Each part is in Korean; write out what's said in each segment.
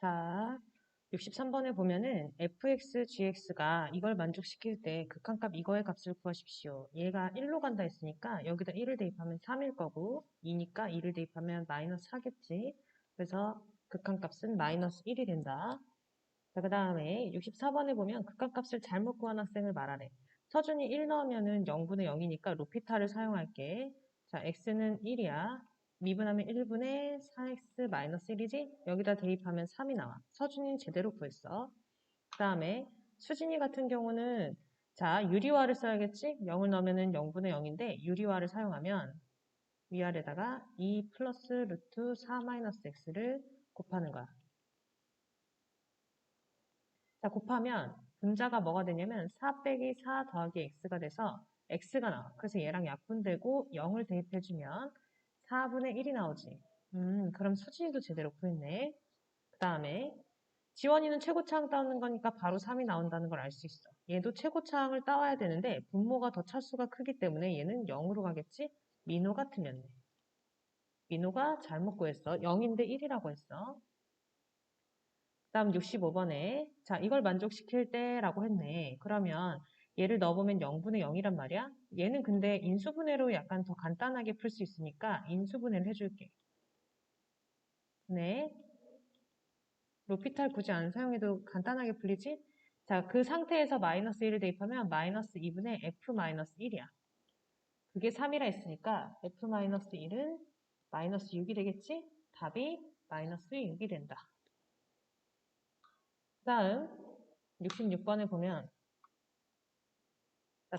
자, 63번에 보면은 fx, gx가 이걸 만족시킬 때 극한값 이거의 값을 구하십시오. 얘가 1로 간다 했으니까 여기다 1을 대입하면 3일 거고 2니까 2를 대입하면 마이너스 4겠지. 그래서 극한값은 마이너스 1이 된다. 자, 그 다음에 64번에 보면 극한값을 잘못 구한 학생을 말하래. 서준이 1 넣으면은 0분의 0이니까 로피타를 사용할게. 자, x는 1이야. 미분하면 1분의 4x 마이너스 1이지? 여기다 대입하면 3이 나와. 서준이는 제대로 구했어. 그 다음에 수진이 같은 경우는 자 유리화를 써야겠지? 0을 넣으면 0분의 0인데 유리화를 사용하면 위아래다가 2 플러스 루트 4 마이너스 x를 곱하는 거야. 자 곱하면 분자가 뭐가 되냐면 4 빼기 4 더하기 x가 돼서 x가 나와. 그래서 얘랑 약분되고 0을 대입해주면 4분의 1이 나오지. 음, 그럼 수진이도 제대로 구했네. 그 다음에 지원이는 최고차항 따는 거니까 바로 3이 나온다는 걸 알 수 있어. 얘도 최고차항을 따와야 되는데 분모가 더 차수가 크기 때문에 얘는 0으로 가겠지? 민호가 틀렸네. 민호가 잘못 구했어. 0인데 1이라고 했어. 그 다음 65번에 자 이걸 만족시킬 때라고 했네. 그러면 얘를 넣어보면 0분의 0이란 말이야. 얘는 근데 인수분해로 약간 더 간단하게 풀 수 있으니까 인수분해를 해줄게. 네. 로피탈 굳이 안 사용해도 간단하게 풀리지? 자, 그 상태에서 마이너스 1을 대입하면 마이너스 2분의 f 마이너스 1이야. 그게 3이라 했으니까 f 마이너스 1은 마이너스 6이 되겠지? 답이 마이너스 6이 된다. 다음 66번에 보면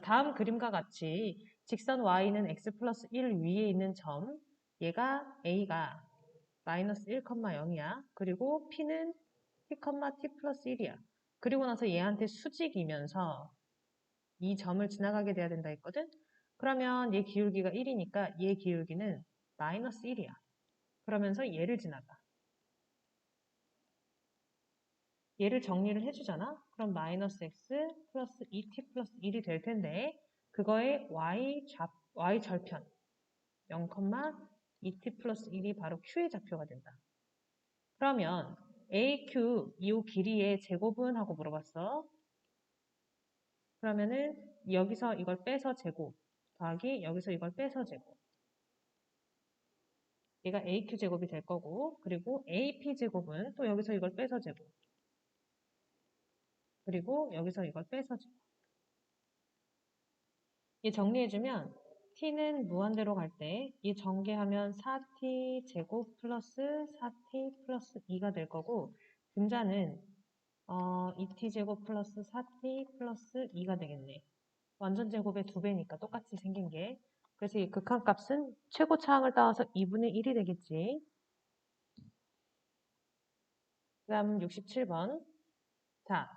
다음 그림과 같이 직선 y는 x 플러스 1 위에 있는 점 얘가 a가 마이너스 1,0이야. 그리고 p는 p, t 플러스 1이야. 그리고 나서 얘한테 수직이면서 이 점을 지나가게 돼야 된다 했거든? 그러면 얘 기울기가 1이니까 얘 기울기는 마이너스 1이야. 그러면서 얘를 지나가. 얘를 정리를 해주잖아? 그럼 마이너스 x 플러스 2t 플러스 1이 될 텐데 그거의 y, 좌, y 절편 0, 2t 플러스 1이 바로 q의 좌표가 된다. 그러면 aq 이 길이의 제곱은 하고 물어봤어. 그러면은 여기서 이걸 빼서 제곱 더하기 여기서 이걸 빼서 제곱 얘가 aq 제곱이 될 거고 그리고 ap 제곱은 또 여기서 이걸 빼서 제곱 그리고 여기서 이걸 빼서줘. 이 정리해주면 t는 무한대로 갈 때 이 전개하면 4t 제곱 플러스 4t 플러스 2가 될 거고 분자는 어, 2t 제곱 플러스 4t 플러스 2가 되겠네. 완전 제곱의 두 배니까 똑같이 생긴 게. 그래서 이 극한값은 최고 차항을 따와서 2분의 1이 되겠지. 그 다음 67번. 자,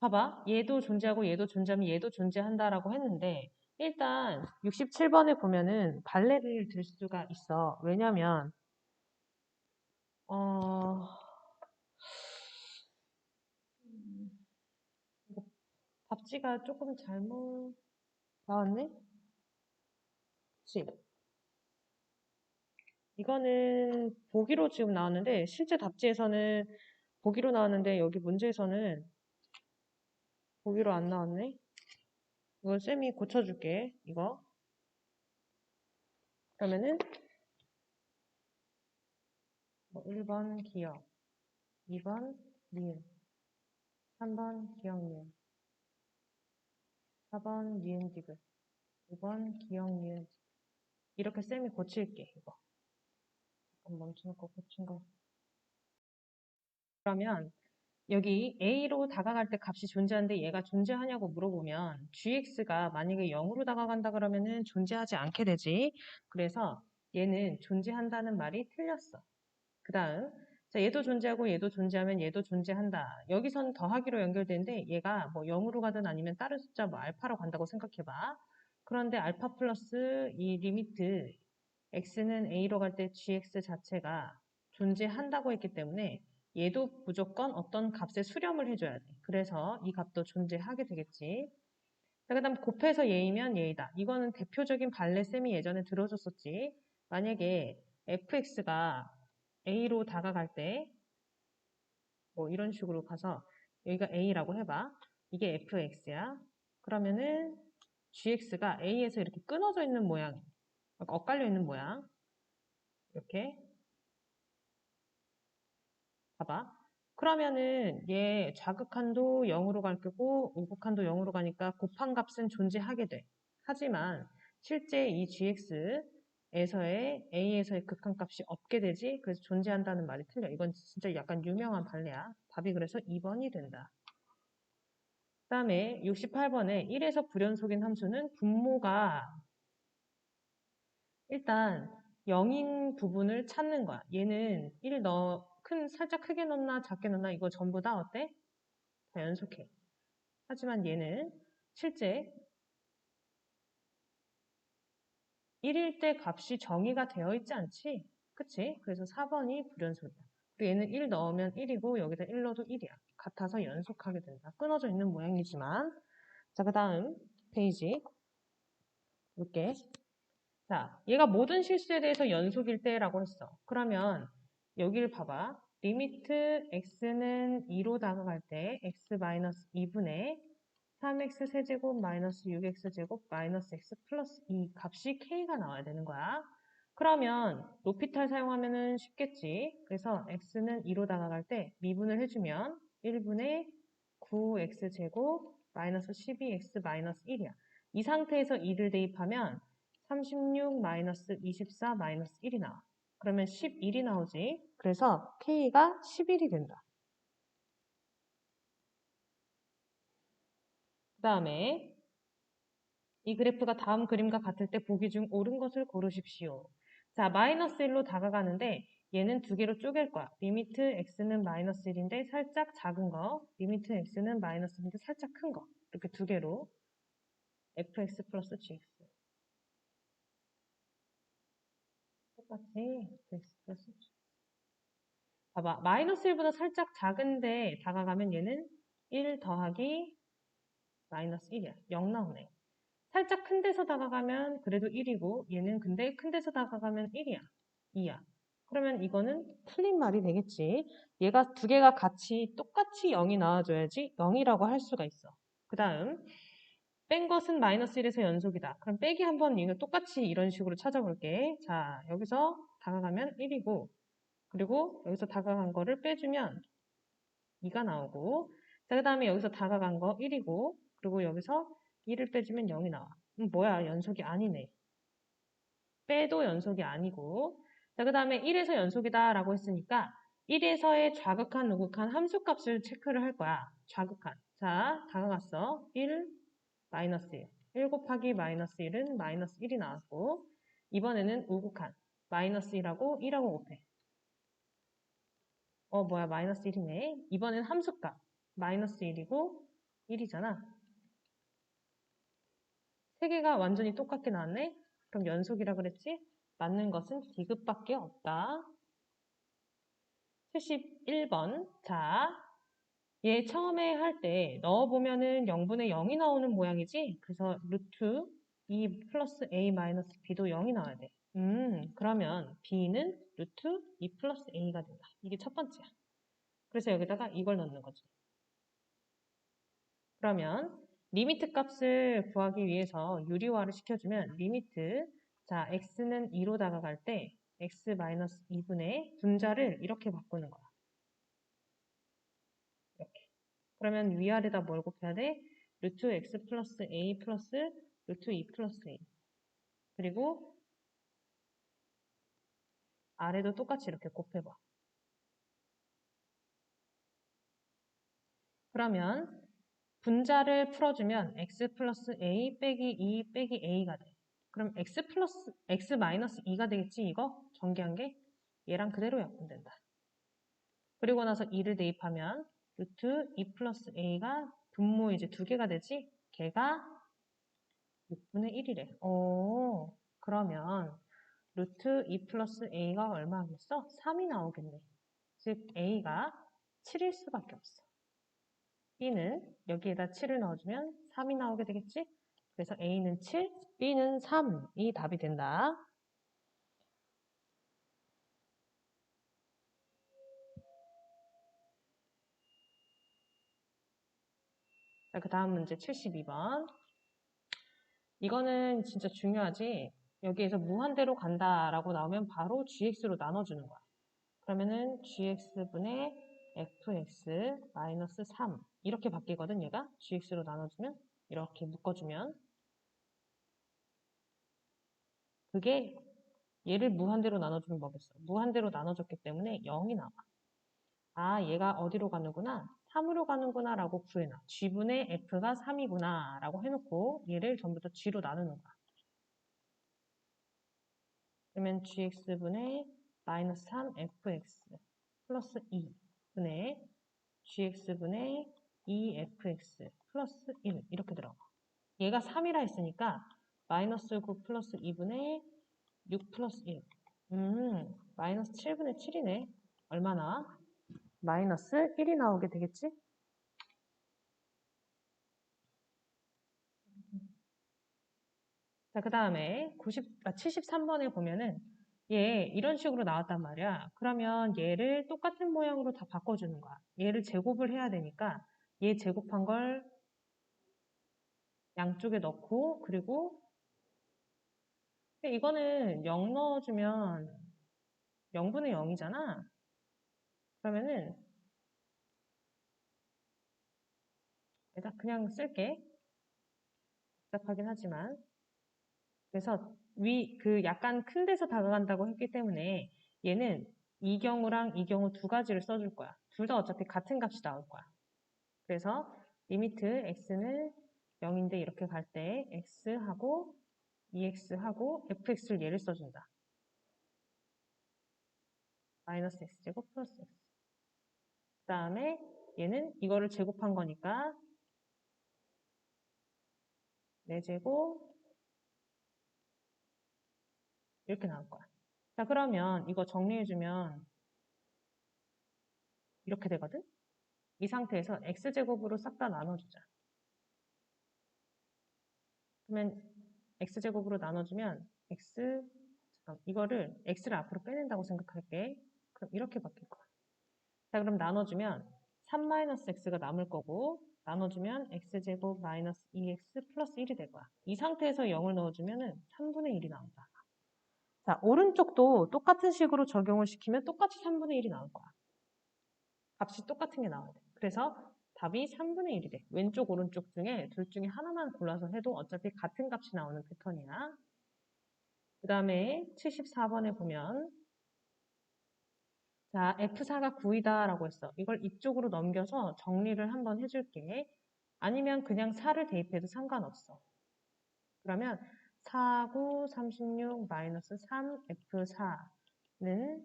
봐봐. 얘도 존재하고 얘도 존재하면 얘도 존재한다라고 했는데 일단 67번에 보면은 발레를 들 수가 있어. 왜냐면 어 답지가 조금 잘못 나왔네? 그치? 이거는 보기로 지금 나왔는데 실제 답지에서는 보기로 나왔는데 여기 문제에서는 보기로 안 나왔네. 이건 쌤이 고쳐줄게. 이거. 그러면은 1번 뭐 기억, 2번 니은, 3번 기억 니은, 4번 니은 디귿, 5번 기억 니은. 이렇게 쌤이 고칠게. 이거. 잠깐 멈춰놓고 고친 거. 그러면 여기 a로 다가갈 때 값이 존재하는데 얘가 존재하냐고 물어보면 gx가 만약에 0으로 다가간다 그러면은 존재하지 않게 되지. 그래서 얘는 존재한다는 말이 틀렸어. 그 다음 자 얘도 존재하고 얘도 존재하면 얘도 존재한다. 여기서는 더하기로 연결되는데 얘가 뭐 0으로 가든 아니면 다른 숫자 뭐 알파로 간다고 생각해봐. 그런데 알파 플러스 이 리미트 x는 a로 갈 때 gx 자체가 존재한다고 했기 때문에 얘도 무조건 어떤 값에 수렴을 해줘야 돼. 그래서 이 값도 존재하게 되겠지. 그 다음 곱해서 얘이면 얘이다. 이거는 대표적인 발레쌤이 예전에 들어줬었지. 만약에 fx가 a로 다가갈 때 뭐 이런 식으로 가서 여기가 A라고 해봐. 이게 fx야. 그러면은 gx가 A에서 이렇게 끊어져 있는 모양, 엇갈려 있는 모양. 이렇게. 봐봐. 그러면은 얘 좌극한도 0으로 갈 거고 우극한도 0으로 가니까 곱한 값은 존재하게 돼. 하지만 실제 이 gx에서의 a에서의 극한 값이 없게 되지. 그래서 존재한다는 말이 틀려. 이건 진짜 약간 유명한 발레야. 답이 그래서 2번이 된다. 그 다음에 68번에 1에서 불연속인 함수는 분모가 일단 0인 부분을 찾는 거야. 얘는 1 넣어 큰 살짝 크게 넣나 작게 넣나 이거 전부 다 어때? 다 연속해. 하지만 얘는 실제 1일 때 값이 정의가 되어 있지 않지? 그치? 그래서 4번이 불연속이야. 그리고 얘는 1 넣으면 1이고 여기다 1 넣어도 1이야. 같아서 연속하게 된다. 끊어져 있는 모양이지만 자, 그 다음 페이지 볼게. 자, 얘가 모든 실수에 대해서 연속일 때라고 했어. 그러면 여기를 봐봐. 리미트 x는 2로 다가갈 때 x-2분의 3x 세제곱 마이너스 6x 제곱 마이너스 x 플러스 2 값이 k가 나와야 되는 거야. 그러면 로피탈 사용하면은 쉽겠지. 그래서 x는 2로 다가갈 때 미분을 해주면 1분의 9x 제곱 마이너스 12x 마이너스 1이야. 이 상태에서 2를 대입하면 36 마이너스 24 마이너스 1이 나와. 그러면 11이 나오지. 그래서 k가 11이 된다. 그 다음에 이 그래프가 다음 그림과 같을 때 보기 중 옳은 것을 고르십시오. 자, 마이너스 1로 다가가는데 얘는 두 개로 쪼갤 거야. 리미트 x는 마이너스 1인데 살짝 작은 거, 리미트 x는 마이너스 1인데 살짝 큰 거. 이렇게 두 개로 fx 플러스 gx. 똑같이 플러스 gx. 봐봐. 마이너스 1보다 살짝 작은데 다가가면 얘는 1 더하기 마이너스 1이야. 0 나오네. 살짝 큰 데서 다가가면 그래도 1이고 얘는 근데 큰 데서 다가가면 1이야. 2야. 그러면 이거는 틀린 말이 되겠지. 얘가 두 개가 같이 똑같이 0이 나와줘야지 0이라고 할 수가 있어. 그 다음 뺀 것은 마이너스 1에서 연속이다. 그럼 빼기 한번 이거 똑같이 이런 식으로 찾아볼게. 자 여기서 다가가면 1이고 그리고 여기서 다가간 거를 빼주면 2가 나오고 그 다음에 여기서 다가간 거 1이고 그리고 여기서 1을 빼주면 0이 나와. 음, 뭐야 연속이 아니네. 빼도 연속이 아니고 자, 그 다음에 1에서 연속이다 라고 했으니까 1에서의 좌극한, 우극한 함수값을 체크를 할 거야. 좌극한. 자, 다가갔어. 1, 마이너스 1. 1 곱하기 마이너스 1은 마이너스 1이 나왔고 이번에는 우극한. 마이너스 1하고 1하고 곱해. 어, 뭐야, 마이너스 1이네. 이번엔 함수값. 마이너스 1이고 1이잖아. 세 개가 완전히 똑같게 나왔네? 그럼 연속이라 그랬지? 맞는 것은 디귿밖에 없다. 71번. 자, 얘 처음에 할 때 넣어보면은 0분의 0이 나오는 모양이지? 그래서 루트 2 플러스 a 마이너스 b도 0이 나와야 돼. 음, 그러면 b는 루트 2 플러스 a가 된다. 이게 첫 번째야. 그래서 여기다가 이걸 넣는 거지. 그러면 리미트 값을 구하기 위해서 유리화를 시켜주면 리미트 자 x는 2로 다가갈 때 x-2분의 분자를 이렇게 바꾸는 거야. 이렇게. 그러면 위아래다 뭘 곱해야 돼? 루트 x 플러스 a 플러스 루트 2 플러스 a 그리고 아래도 똑같이 이렇게 곱해봐. 그러면 분자를 풀어주면 x 플러스 a 빼기 2 빼기 a가 돼. 그럼 x 플러스 x 마이너스 2가 되겠지 이거? 전개한 게 얘랑 그대로 약분된다. 그리고 나서 2를 대입하면 루트 2 플러스 a가 분모 이제 두 개가 되지? 걔가 6분의 1이래. 오, 그러면 루트 2 플러스 a가 얼마 하겠어? 3이 나오겠네. 즉 a가 7일 수밖에 없어. b는 여기에다 7을 넣어주면 3이 나오게 되겠지? 그래서 a는 7, b는 3이 답이 된다. 그 다음 문제 72번. 이거는 진짜 중요하지. 여기에서 무한대로 간다라고 나오면 바로 gx로 나눠주는 거야. 그러면은 gx분의 fx 마이너스 3 이렇게 바뀌거든 얘가 gx로 나눠주면 이렇게 묶어주면 그게 얘를 무한대로 나눠주면 뭐겠어? 무한대로 나눠줬기 때문에 0이 나와. 아, 얘가 어디로 가는구나? 3으로 가는구나 라고 구해놔. g분의 f가 3이구나 라고 해놓고 얘를 전부 다 g로 나누는 거야. 그러면 gx분의 마이너스 3fx 플러스 2분의 gx분의 2fx 플러스 1 이렇게 들어가. 얘가 3이라 했으니까 마이너스 9 플러스 2분의 6 플러스 1. 음, 마이너스 7분의 7이네. 얼마나? 마이너스 1이 나오게 되겠지? 자, 그 다음에 90, 아, 73번에 보면은 얘 이런 식으로 나왔단 말이야. 그러면 얘를 똑같은 모양으로 다 바꿔주는 거야. 얘를 제곱을 해야 되니까 얘 제곱한 걸 양쪽에 넣고 그리고 이거는 0 넣어주면 0분의 0이잖아. 그러면은 일단 그냥 쓸게. 복잡하긴 하지만 그래서 위 그 약간 큰 데서 다가간다고 했기 때문에 얘는 이 경우랑 이 경우 두 가지를 써줄 거야. 둘 다 어차피 같은 값이 나올 거야. 그래서 리미트 x는 0인데 이렇게 갈 때 x하고 2x하고 fx를 얘를 써준다. 마이너스 x제곱 플러스 x. 그 다음에 얘는 이거를 제곱한 거니까 4제곱 이렇게 나올 거야. 자, 그러면 이거 정리해주면 이렇게 되거든? 이 상태에서 x제곱으로 싹 다 나눠주자. 그러면 x제곱으로 나눠주면 x, 잠깐, 이거를 x를 앞으로 빼낸다고 생각할게. 그럼 이렇게 바뀔 거야. 자, 그럼 나눠주면 3-x가 남을 거고 나눠주면 x제곱 마이너스 2x 플러스 1이 될 거야. 이 상태에서 0을 넣어주면 3분의 1이 나온다. 자, 오른쪽도 똑같은 식으로 적용을 시키면 똑같이 3분의 1이 나올 거야. 값이 똑같은 게 나와야 돼. 그래서 답이 3분의 1이 돼. 왼쪽, 오른쪽 중에 둘 중에 하나만 골라서 해도 어차피 같은 값이 나오는 패턴이야. 그 다음에 74번에 보면 자, F4가 9이다 라고 했어. 이걸 이쪽으로 넘겨서 정리를 한번 해줄게. 아니면 그냥 4를 대입해도 상관없어. 그러면 4, 9, 36, 마이너스 3, F4는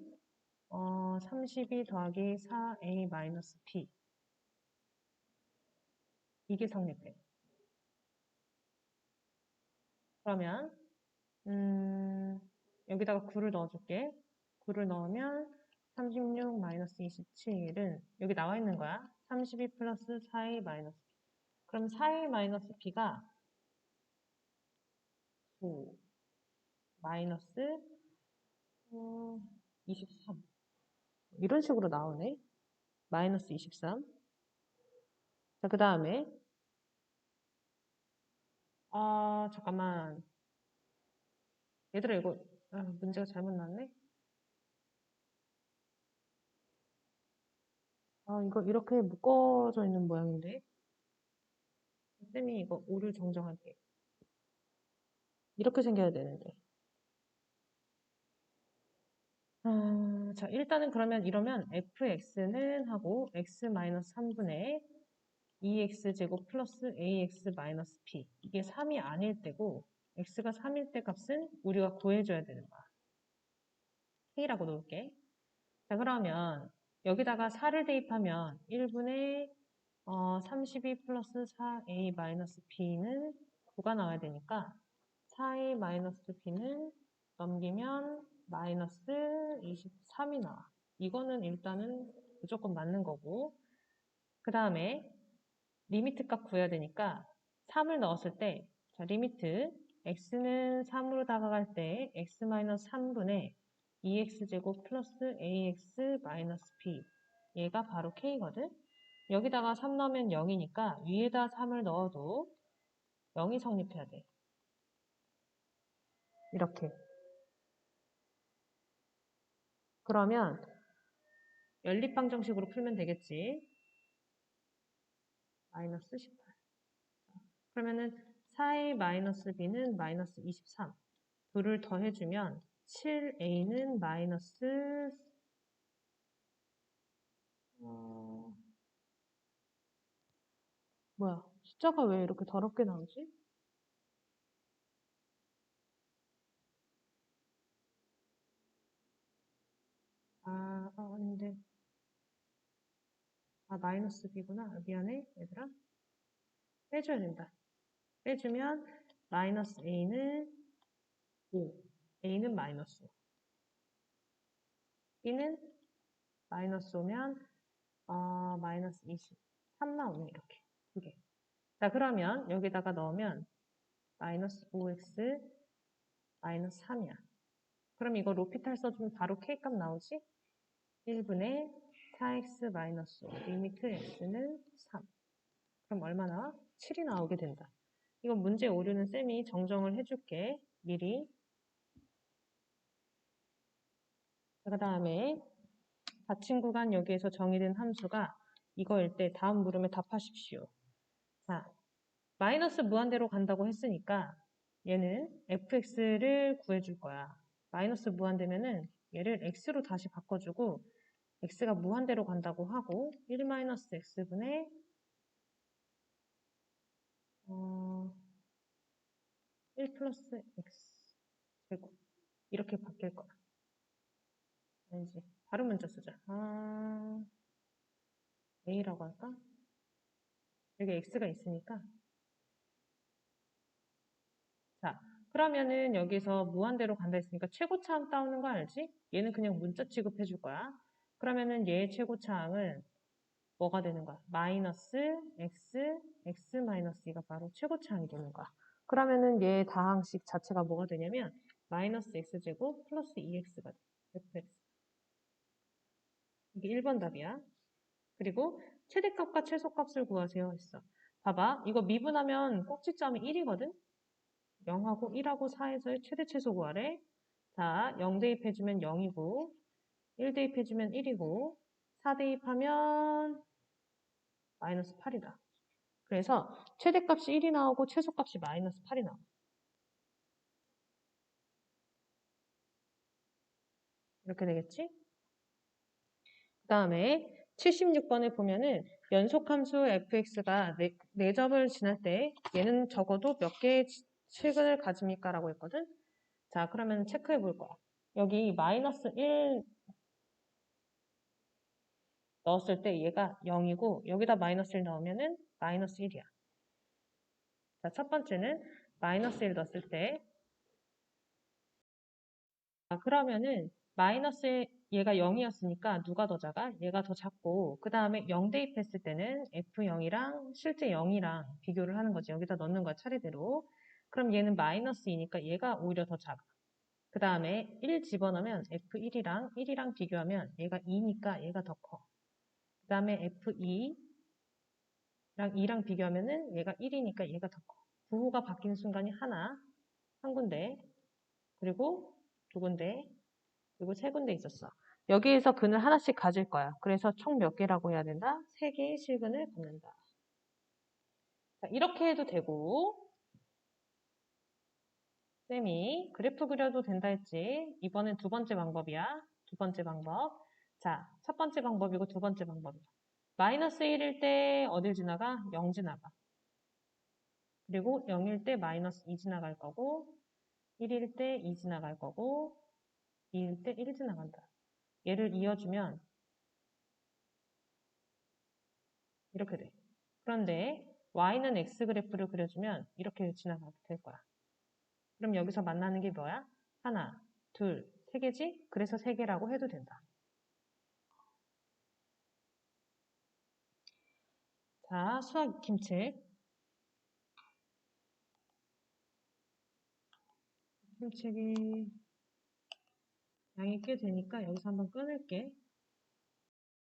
어, 32 더하기 4A 마이너스 B 이게 성립돼. 그러면 음, 여기다가 9를 넣어줄게. 9를 넣으면 36 마이너스 27은 여기 나와 있는 거야. 32 플러스 4a 마이너스 b. 그럼 4a 마이너스 b가 9 마이너스 어, 23 이런 식으로 나오네. 마이너스 23 자, 그 다음에 아, 잠깐만 얘들아 이거 아, 문제가 잘못 나왔네. 아, 이거 이렇게 묶어져 있는 모양인데. 쌤이 이거 5를 정정할게. 이렇게 생겨야 되는데. 아, 자, 일단은 그러면 이러면 fx는 하고 x-3분의 2x제곱 플러스 ax 마이너스 p. 이게 3이 아닐 때고 x가 3일 때 값은 우리가 구해줘야 되는 거야. k라고 놓을게. 자, 그러면 여기다가 4를 대입하면 1분의 어, 32 플러스 4a 마이너스 b는 9가 나와야 되니까 4a 마이너스 b는 넘기면 마이너스 23이 나와. 이거는 일단은 무조건 맞는 거고 그 다음에 리미트 값 구해야 되니까 3을 넣었을 때 자, 리미트 x는 3으로 다가갈 때 x-3분의 2x제곱 플러스 ax 마이너스 b 얘가 바로 k거든? 여기다가 3 넣으면 0이니까 위에다 3을 넣어도 0이 성립해야 돼. 이렇게. 그러면 연립방정식으로 풀면 되겠지. 마이너스 18. 그러면은 4a 마이너스 b는 마이너스 23. 둘을 더해주면 7a는 마이너스 어... 뭐야 숫자가 왜 이렇게 더럽게 나오지? 아, 어, 아닌데. 아, 마이너스 b구나. 아, 미안해, 얘들아. 빼줘야 된다. 빼주면 마이너스 a는 5, a는 마이너스 5. b는 마이너스 오면 어, 마이너스 20. 3 나오네, 이렇게. 두 개. 자, 그러면 여기다가 넣으면 마이너스 5x 마이너스 3이야. 그럼 이거 로피탈 써주면 바로 k값 나오지? 1분의 4x 마이너스 5 리미트 x는 3. 그럼 얼마 나와? 7이 나오게 된다. 이건 문제 오류는 쌤이 정정을 해줄게. 미리. 그 다음에 받침 구간 여기에서 정의된 함수가 이거일 때 다음 물음에 답하십시오. 자, 마이너스 무한대로 간다고 했으니까 얘는 fx를 구해줄 거야. 마이너스 무한대면은 얘를 x로 다시 바꿔주고 x가 무한대로 간다고 하고 1-x분의 어, 1 플러스 x 제곱 이렇게 바뀔 거야. 아니지. 다른 문자 쓰자. 아, a라고 할까? 여기 x가 있으니까 자, 그러면은 여기서 무한대로 간다 했으니까 최고차항 따오는 거 알지? 얘는 그냥 문자 취급해 줄 거야. 그러면은 얘의 최고차항은 뭐가 되는 거야? 마이너스 x, x 마이너스 2가 바로 최고차항이 되는 거야. 그러면은 얘의 다항식 자체가 뭐가 되냐면 마이너스 x제곱 플러스 2x가 돼. fx. 이게 1번 답이야. 그리고 최대값과 최소값을 구하세요 했어. 봐봐. 이거 미분하면 꼭지점이 1이거든? 0하고 1하고 4에서의 최대 최소 구하래. 자, 0 대입해주면 0이고 1 대입해주면 1이고 4 대입하면 마이너스 8이다. 그래서 최대값이 1이 나오고 최소값이 마이너스 8이 나와. 이렇게 되겠지? 그 다음에 76번에 보면은 연속함수 fx가 4, 점을 지날 때 얘는 적어도 몇 개의 실근을 가집니까? 라고 했거든. 자 그러면 체크해 볼 거야. 여기 마이너스 1 넣었을 때 얘가 0이고 여기다 마이너스 1 넣으면은 마이너스 1이야. 자, 첫 번째는 마이너스 1 넣었을 때 아, 그러면은 마이너스 얘가 0이었으니까 누가 더 작아? 얘가 더 작고 그 다음에 0 대입했을 때는 F0이랑 실제 0이랑 비교를 하는 거지. 여기다 넣는 거야 차례대로. 그럼 얘는 마이너스 2니까 얘가 오히려 더 작아. 그 다음에 1 집어넣으면 F1이랑 1이랑 비교하면 얘가 2니까 얘가 더 커. 그 다음에 F2랑 2랑 비교하면은 얘가 1이니까 얘가 더 커. 부호가 바뀌는 순간이 하나, 한 군데, 그리고 두 군데, 그리고 세 군데 있었어. 여기에서 근을 하나씩 가질 거야. 그래서 총 몇 개라고 해야 된다? 세 개의 실근을 갖는다. 자, 이렇게 해도 되고, 쌤이 그래프 그려도 된다 했지. 이번엔 두 번째 방법이야. 두 번째 방법. 자, 첫 번째 방법이고 두 번째 방법이야. 마이너스 1일 때 어딜 지나가? 0 지나가. 그리고 0일 때 마이너스 2 지나갈 거고 1일 때 2 지나갈 거고 2일 때 1 지나간다. 얘를 이어주면 이렇게 돼. 그런데 y는 x 그래프를 그려주면 이렇게 지나가게 될 거야. 그럼 여기서 만나는 게 뭐야? 하나, 둘, 세 개지? 그래서 세 개라고 해도 된다. 자, 수학 익힘책. 익힘책이 양이 꽤 되니까 여기서 한번 끊을게.